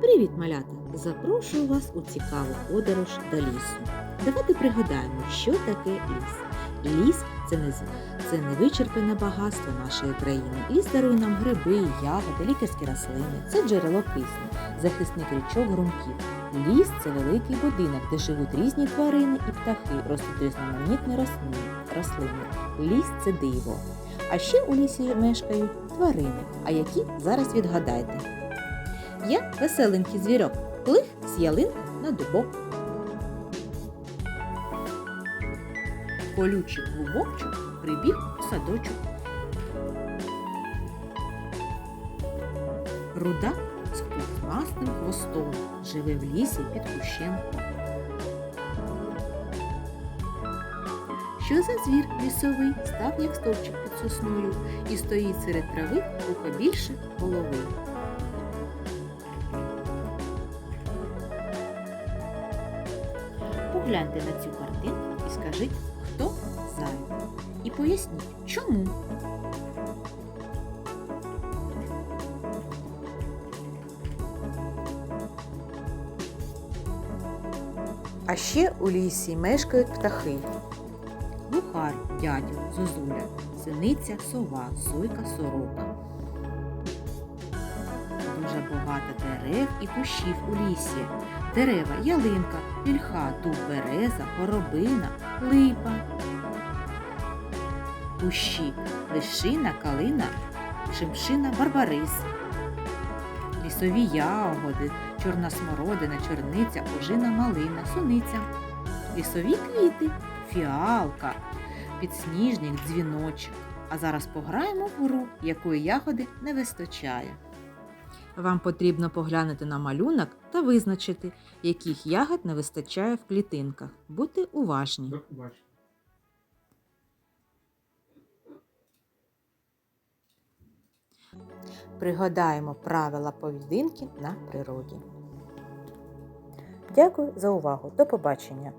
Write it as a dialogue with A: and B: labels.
A: Привіт, малята! Запрошую вас у цікаву подорож до лісу. Давайте пригадаємо, що таке ліс. Ліс це не, це невичерпане багатство нашої країни. Ліс дарує нам гриби, ягоди, лікарські рослини. Це джерело кисню, захисник річок грунтів. Ліс це великий будинок, де живуть різні тварини і птахи, ростуть різноманітні рослини. Ліс це диво. А ще у лісі мешкають тварини. А які зараз відгадайте. Я веселенький звірок, плих з ялинки на дубок. Колючий клубочок прибіг у садочок. Руда з хвостмастим хвостом живе в лісі під кущем. Що за звір лісовий став як стовпчик під сосною і стоїть серед трави трохи більше голови. Погляньте на цю картинку і скажіть, хто зайвий. І поясніть, чому. А ще у лісі мешкають птахи. Глухар, дядю, зозуля, синиця, сова, сойка, сорока. Дуже багато дерев і кущів у лісі. Дерева ялинка, вільха, дуб, береза, горобина, липа. Кущі лишина, калина, шимшина, барбарис. Лісові ягоди, чорна смородина, чорниця, ожина, малина, суниця. Лісові квіти, фіалка, підсніжник, дзвіночок. А зараз пограємо в гру, якої ягоди не вистачає. Вам потрібно поглянути на малюнок та визначити, яких ягод не вистачає в клітинках. Будьте уважні. Пригадаємо правила поведінки на природі. Дякую за увагу. До побачення!